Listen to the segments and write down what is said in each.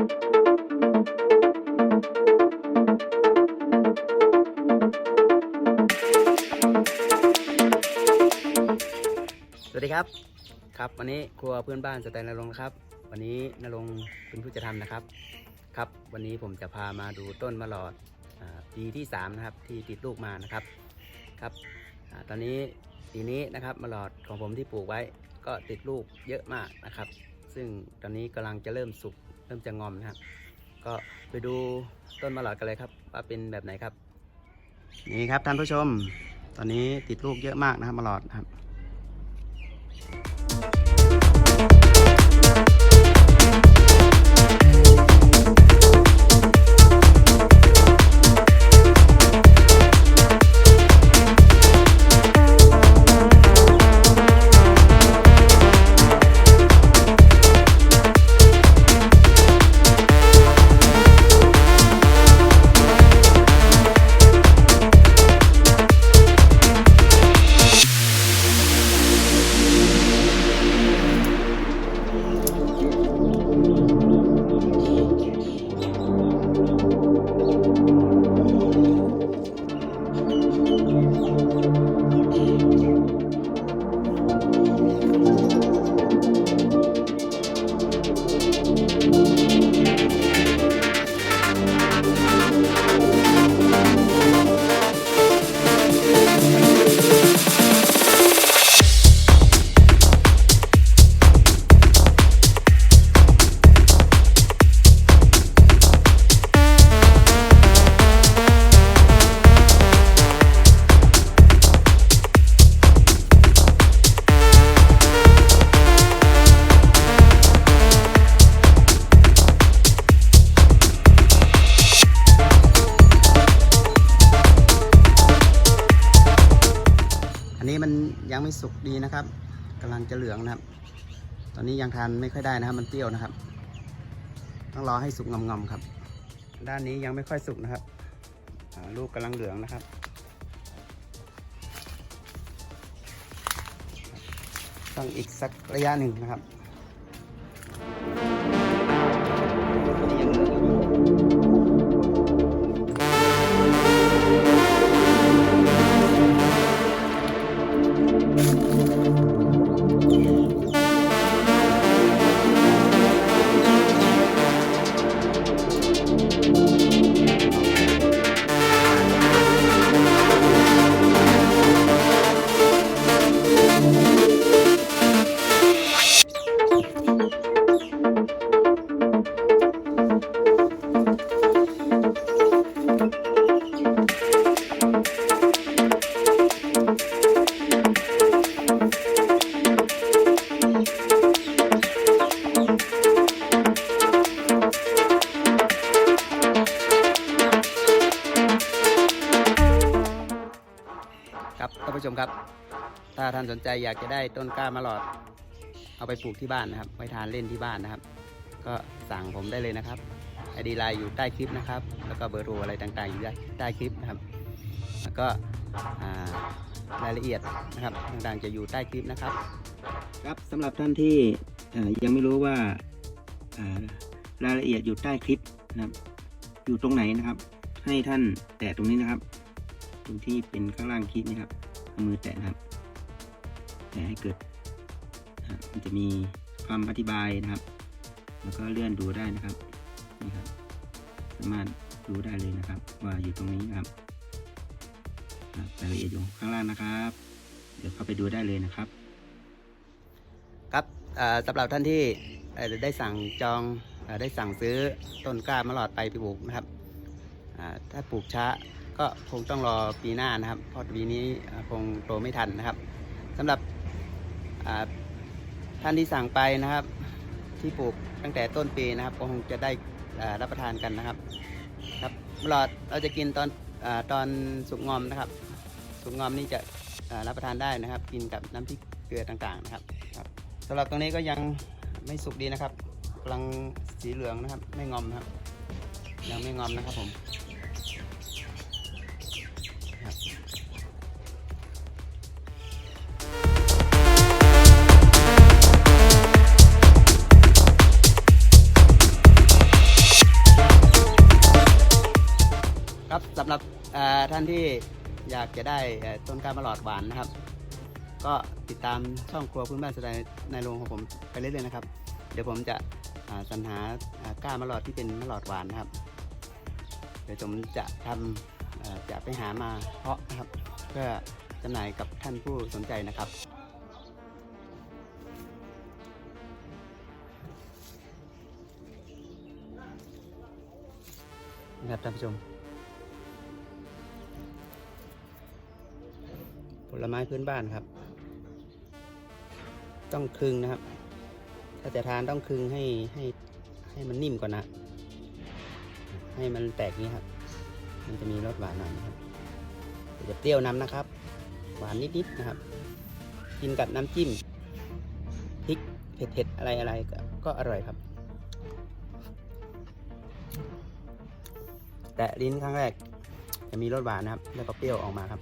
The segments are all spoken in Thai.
สวัสดีครับ ครับวันนี้ครัวเพื่อนบ้านสแตนนรงค์นะครับ วันนี้นรงค์เป็นผู้จะทำนะครับ ครับ วันนี้ผมจะพามาดูต้นมะหลอดปีที่3นะครับที่ติดลูกมานะครับครับอตอนนี้ปีนี้นะครับมะหลอดของผมที่ปลูกไว้ก็ติดลูกเยอะมากนะครับ ซึ่งตอนนี้กำลังจะเริ่มสุก ริ่มจะงอมนะครับ ก็ไปดูต้นมะหลอดกันเลยครับ ว่าเป็นแบบไหนครับ นี่ครับท่านผู้ชม ตอนนี้ติดลูกเยอะมากนะครับมะหลอดครับ นี้มันยังไม่สุกดีนะครับกำลังจะเหลืองนะครับ ตอนนี้ยังทานไม่ค่อยได้นะครับ มันเปรี้ยวนะครับ ต้องรอให้สุกงอมๆครับ ด้านนี้ยังไม่ค่อยสุกนะครับลูกกำลังเหลืองนะครับต้องอีกสักระยะหนึ่งนะครับ ครับท่านผู้ชมครับ ถ้าท่านสนใจอยากจะได้ต้นกล้ามะหลอด เอาไปปลูกที่บ้านนะครับไว้ทานเล่นที่บ้านนะครับ ก็สั่งผมได้เลยนะครับไอดีไลน์อยู่ใต้คลิปนะครับ แล้วก็เบอร์โทรอะไรต่างๆอยู่ใต้คลิปนะครับ แล้วก็รายละเอียดนะครับต่างๆจะอยู่ใต้คลิปนะครับ ครับสำหรับท่านที่ยังไม่รู้ว่ารายละเอียดอยู่ใต้คลิปนะครับ อยู่ตรงไหนนะครับ ให้ท่านแตะตรงนี้นะครับ รงที่เป็นข้างล่างคลิปนี่ครับเอามือแตะนะครับ แตะให้เกิดนะมันจะมีคำอธิบายนะครับ แล้วก็เลื่อนดูได้นะครับนี่ครับ สามารถดูได้เลยนะครับ ว่าอยู่ตรงนี้นะครับรายละเอียดอยู่ข้างล่างนะครับ เดี๋ยวเข้าไปดูได้เลยนะครับ ครับอ่าสำหรับท่านที่ได้สั่งจองได้สั่งซื้อต้นกล้ามะหลอดไปปลูกนะครับถ้าปลูกช้า ก็คงต้องรอปีหน้านะครับ เพราะปีนี้คงโตไม่ทันนะครับสำหรับท่านที่สั่งไปนะครับ ที่ปลูกตั้งแต่ต้นปีนะครับคงจะได้รับประทานกันนะครับครับมะหลอดเราจะกินตอนอตอนสุกงอมนะครับ สุกงอมนี่จะรับประทานได้นะครับ กินกับน้ำพริกเกลือต่างๆนะครับครับสำหรับตรงนี้ก็ยังไม่สุกดีนะครับกำลังสีเหลืองนะครับ ไม่งอมนะครับ ยังไม่งอมนะครับผม หรับอ่าท่านที่อยากจะได้ต้นกล้ามะหลอดหวานนะครับ ก็ติดตามช่องครัวพื้นบ้านสไตล์ในโรงของผมไปเรื่อยๆนะครับ เดี๋ยวผมจะสรรหากล้ามะหลอดที่เป็นมะหลอดหวานนะครับ เดี๋ยวผมจะทำจะไปหามาเพาะนะครับ เพื่อจำหน่ายกับท่านผู้สนใจนะครับนะครับท่านผู้ชม ลไม้พื้นบ้านครับ ต้องคลึงนะครับ ถ้าจะทานต้องคลึงให้ให้ให้มันนิ่มก่อนนะ ให้มันแตกนี้ครับ มันจะมีรสหวานหน่อยนะครับจะเปรี้ยวนำนะครับ หวานนิดๆนะครับ กินกับน้ำจิ้มพริกเผ็ดๆอะไรอะไรๆก็ก็อร่อยครับแต่ลิ้นครั้งแรกจะมีรสหวานนะครับ แล้วก็เปรี้ยวออกมาครับ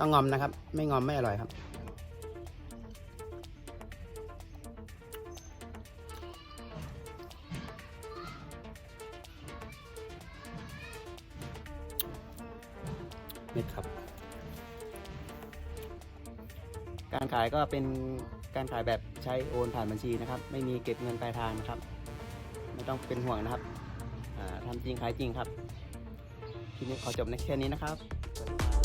ต้องงอมนะครับ ไม่งอมไม่อร่อยครับ นี่ครับ การขายก็เป็นการขายแบบใช้โอนผ่านบัญชีนะครับ ไม่มีเก็บเงินปลายทางนะครับ ไม่ต้องเป็นห่วงนะครับทำจริงขายจริงครับ ทีนี้ขอจบในแค่นี้นะครับ